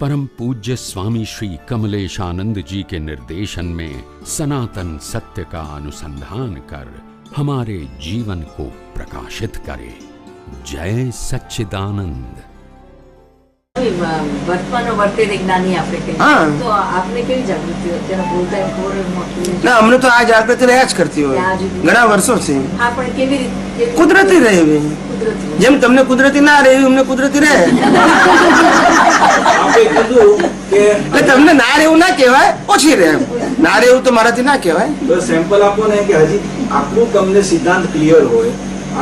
परम पूज्य स्वामी श्री कमलेशानंद जी के निर्देशन में सनातन सत्य का अनुसंधान कर हमारे जीवन को प्रकाशित करे जय सच्चिदानंद વર્તમાનો વર્તે તે જ્ઞાની આપણે કહીએ હા. તો આપને કેવી જાગૃતિ હોય અત્યારે બોલતા એમ ખબર મોટી ના અમને તો આ જાગૃતિ રહ્યા જ કરતી હોય ત્યાં સુધી. ઘણા વર્ષોથી હા પણ કેવી રીતે કુદરતી રહે એવી કુદરતી જેમ તમને કુદરતી ના રહે એવી અમને કુદરતી રહે. એટલે તમને ના રહેવું ના કહેવાય ઓછી રહે ના રહેવું તો મારાથી ના કહેવાય. સેમ્પલ આપો ને કે હજી આટલું તમને સિદ્ધાંત ક્લિયર હોય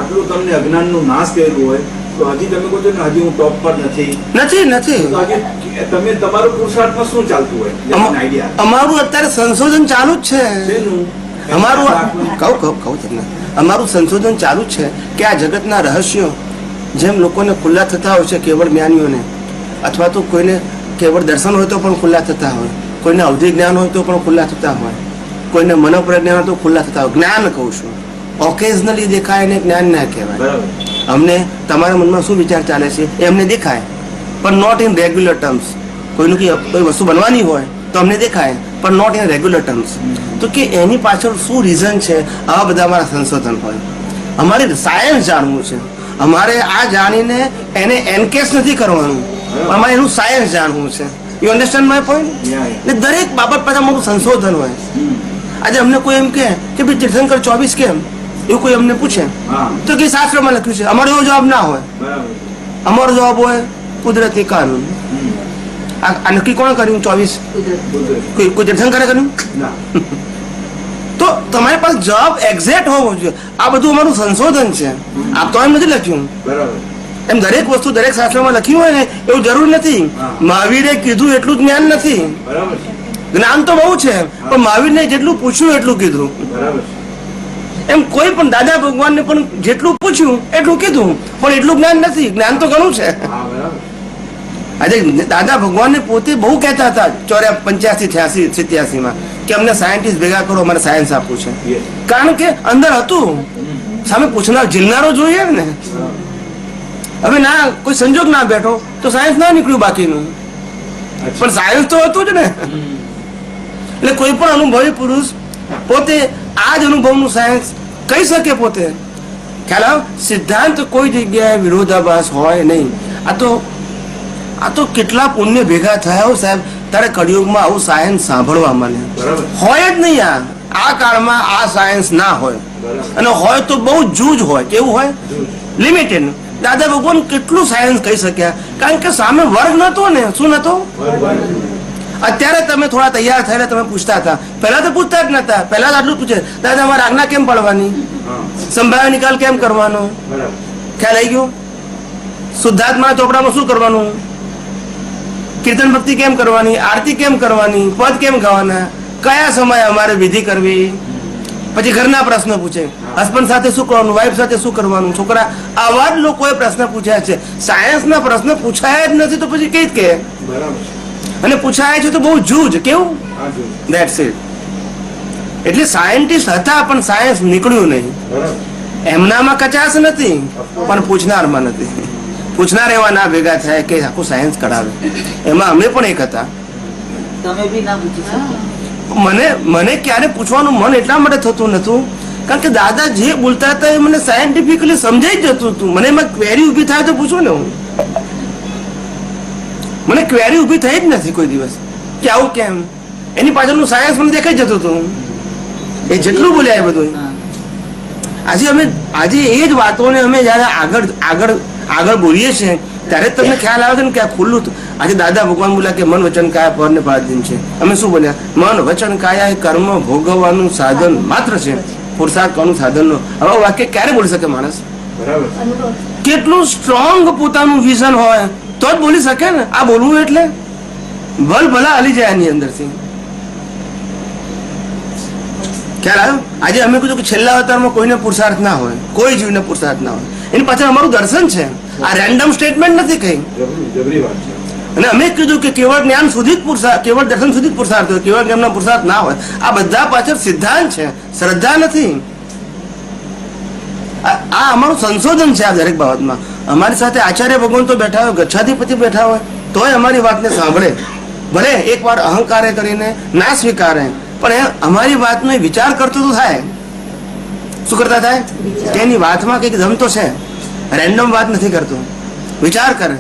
આટલું તમને અજ્ઞાનનું નાશ કર્યું હોય તો હજી તમે કહો છો ને હજી હું ટોપ પર નથી. નથી નથી. તમે તમારું પુરુષાર્થમાં શું ચાલતું હોય? આઈડિયા અમારું અત્યારે સંશોધન ચાલુ જ છે. અમારું કહું કહું કહું તમને અમારું સંશોધન ચાલુ છે કે આ જગતના રહસ્યો જેમ લોકોને ખુલ્લા થતા હોય છે કેવળ જ્ઞાનીઓને અથવા તો કોઈને કેવળ દર્શન હોય તો પણ ખુલ્લા થતા હોય કોઈને અવધિ જ્ઞાન હોય તો પણ ખુલ્લા થતા હોય કોઈને મનોપ્રજ્ઞાન હોય તો ખુલ્લા થતા હોય. જ્ઞાન કહું છું. ઓકેઝનલી દેખાય એને જ્ઞાન ના કહેવાય. બરાબર. અમને તમારા મનમાં શું વિચાર ચાલે છે? એ અમને દેખાય. પણ નોટ ઇન રેગ્યુલર ટર્મ્સ કોઈનું કે કોઈ વસ્તુ બનવાની હોય તો અમને દેખાય પણ નોટ ઇન રેગ્યુલર ટર્મ્સ તો કે એની પાછળ શું રીઝન છે? આવા બધા અમારા સંશોધન હોય. અમારે સાયન્સ જાણવું છે. અમારે આ જાણીને એને એનકેસ નથી કરવાનું. પણ અમારે એનું સાયન્સ જાણવું છે. You understand my point. એટલે દરેક બાબત પાસે અમારું સંશોધન હોય. આજે અમને કોઈ એમ કહે કે ભાઈ તીર્થંકર ચોવીસ કેમ? એવું કોઈ અમને પૂછે. તો કે શાસ્ત્રમાં લખ્યું છે અમારો એવો જવાબ ના હોય. અમારો જવાબ હોય કુદરતી કાનૂન. આ નક્કી કોણ કર્યું ચોવીસ? કોઈ તીર્થંકરે કર્યું? તો તમારી પાસે જવાબ એક્ઝેક્ટ હોવો જોઈએ. આ બધું અમારું સંશોધન છે. આપ તો એમ નથી લખ્યું. એમ દરેક વસ્તુ દરેક શાસ્ત્રમાં લખ્યું હોય ને એવું જરૂર નથી. મહાવીરે કીધું એટલું જ્ઞાન નથી. જ્ઞાન તો બહુ છે પણ મહાવીરને જેટલું પૂછ્યું એટલું કીધું. એમ કોઈ પણ દાદા ભગવાનને પણ જેટલું પૂછ્યું એટલું કીધું. પણ એટલું જ્ઞાન નથી. જ્ઞાન તો ઘણું છે. બરાબર આજે દાદા ભગવાનને પોતે બહુ કહેતા હતા ચોર્યા પંચ્યાસી છ્યાસી સિત્યાસી માં કે અમને સાયન્ટિસ્ટ ભેગા કરો અમારે સાયન્સ આપવું છે. કારણ કે અંદર હતું. સામે પૂછનાર ઝીલનારો જોઈએ ને. હવે ના કોઈ સંજોગ ના બેઠો તો સાયન્સ ના નીકળ્યું બાકીનું. પણ સાયન્સ તો હતું જ ને. એટલે કોઈ પણ અનુભવી પુરુષ પોતે આ જ અનુભવનું સાયન્સ કહી શકે પોતે. ખ્યાલ આવે? સિદ્ધાંત કોઈ જગ્યાએ વિરોધાભાસ હોય નહીં. આ તો આ તો કેટલા પુણ્ય ભેગા થયા હો સાહેબ. તારે કળિયુગમાં આવું સાયન્સ સાંભળવા મળે. હોય જ નહીં આ. આ કાળમાં આ સાયન્સ ના હોય. અને હોય તો બહુ જૂજ હોય. કેવું હોય? લિમિટેડ દાદા ભગવાન કેટલું સાયન્સ કહી શક્યા. કારણ કે સામે વર્ગ નતો ને. શું નતો? અત્યારે તમે થોડા તૈયાર થયેલા તમે પૂછતા હતા. પહેલા તો પૂછતા જ નતા. પહેલા આટલું પૂછે. દાદા અમારે આજ્ઞા કેમ પડવાની સંભાવ્ય નિકાલ કેમ કરવાનો? ખ્યાલ આવી ગયો? શુદ્ધાત્મા ચોપડામાં શું કરવાનું? કીર્તન ભક્તિ કેમ કરવાની આરતી કેમ કરવાની પદ કેમ ગાવાના કયા સમયે અમારે વિધિ કરવી? પછી ઘરના પ્રશ્ન પૂછે. હસબન્ડ સાથે શું કરવાનું વાઈફ સાથે શું કરવાનું? છોકરા આવા જ લોકોએ પ્રશ્ન પૂછ્યા છે. સાયન્સના પ્રશ્ન પૂછાયા જ નથી તો પછી કઈ કે બરાબર. અને પૂછાય છે તો બહુ જૂજ. કેવું? દેટ્સ ઇટ એટલે સાયન્ટિસ્ટ હતા પણ સાયન્સ નીકળ્યું નહીં. એમનામાં કચાશ નથી પણ પૂછનારમાં નથી. પૂછનાર એવા ના ભેગા થાય કે આખું સાયન્સ કઢાવે. એમાં અમે પણ એક હતા. મને મને ક્યારે પૂછવાનું મન એટલા માટે થતું નતું. કારણ કે દાદા જે બોલતા હતા એ મને સાયન્ટિફિકલી સમજાઈ જતું હતું. મને એમાં ક્વેરી ઊભી થાય તો પૂછો ને હું. મને ક્વેરી ઊભી થઈ જ નથી કોઈ દિવસ. કે આવું કેમ? એની પાછળનું સાયન્સ મને દેખાઈ જતું હતું. એ જેટલું બોલ્યા એ બધું આજે અમે આજે એ જ વાતોને અમે જ્યારે આગળ આગળ આગળ બોલીએ છીએ ત્યારે તમને ખ્યાલ આવે છે ને કે આ ખુલ્લું આજે દાદા ભગવાન બોલ્યા કે મન વચન કાયા પર ને પરાધીન છે. અમે શું બોલ્યા? મન વચન કાયા એ કર્મ ભોગવવાનું સાધન માત્ર છે. પુરુષાર્થ કરવાનું સાધન નો. હવે વાક્ય ક્યારે બોલી શકે માણસ? કેટલું સ્ટ્રોંગ પોતાનું વિઝન હોય તો જ બોલી શકે ને. આ બોલવું એટલે? ભલ ભલા હાલી જાય એની અંદરથી. ખ્યાલ આવ્યો? આજે અમે કીધું કે છેલ્લા અવતારમાં કોઈને પુરુષાર્થ ના હોય કોઈ જીવને પુરુષાર્થ ના હોય. એની પાછળ અમારું દર્શન છે. આ રેન્ડમ સ્ટેટમેન્ટ નથી છે. અને અમે કીધું કે કેવળ જ્ઞાન સુધી જ પુરુષાર્થ કેવળ દર્શન સુધી જ પુરુષાર્થ હોય કેવળ જ્ઞાનના પુરુષાર્થ ના હોય. આ બધા પાછળ સિદ્ધાંત છે. શ્રદ્ધા નથી. આ આ અમારું સંશોધન છે આ દરેક બાબતમાં. અમારી સાથે આચાર્ય ભગવાન તો બેઠા હોય ગચ્છાધિપતિ બેઠા હોય તોય અમારી વાતને સાંભળે. ભલે એકવાર અહંકારે કરીને ના સ્વીકારે પણ એ અમારી વાતનો વિચાર કરતો તો થાય. શું કરતા થાય? તેની વાતમાં કંઈક તો છે. રેન્ડમ વાત નથી કરતો. વિચાર કરે.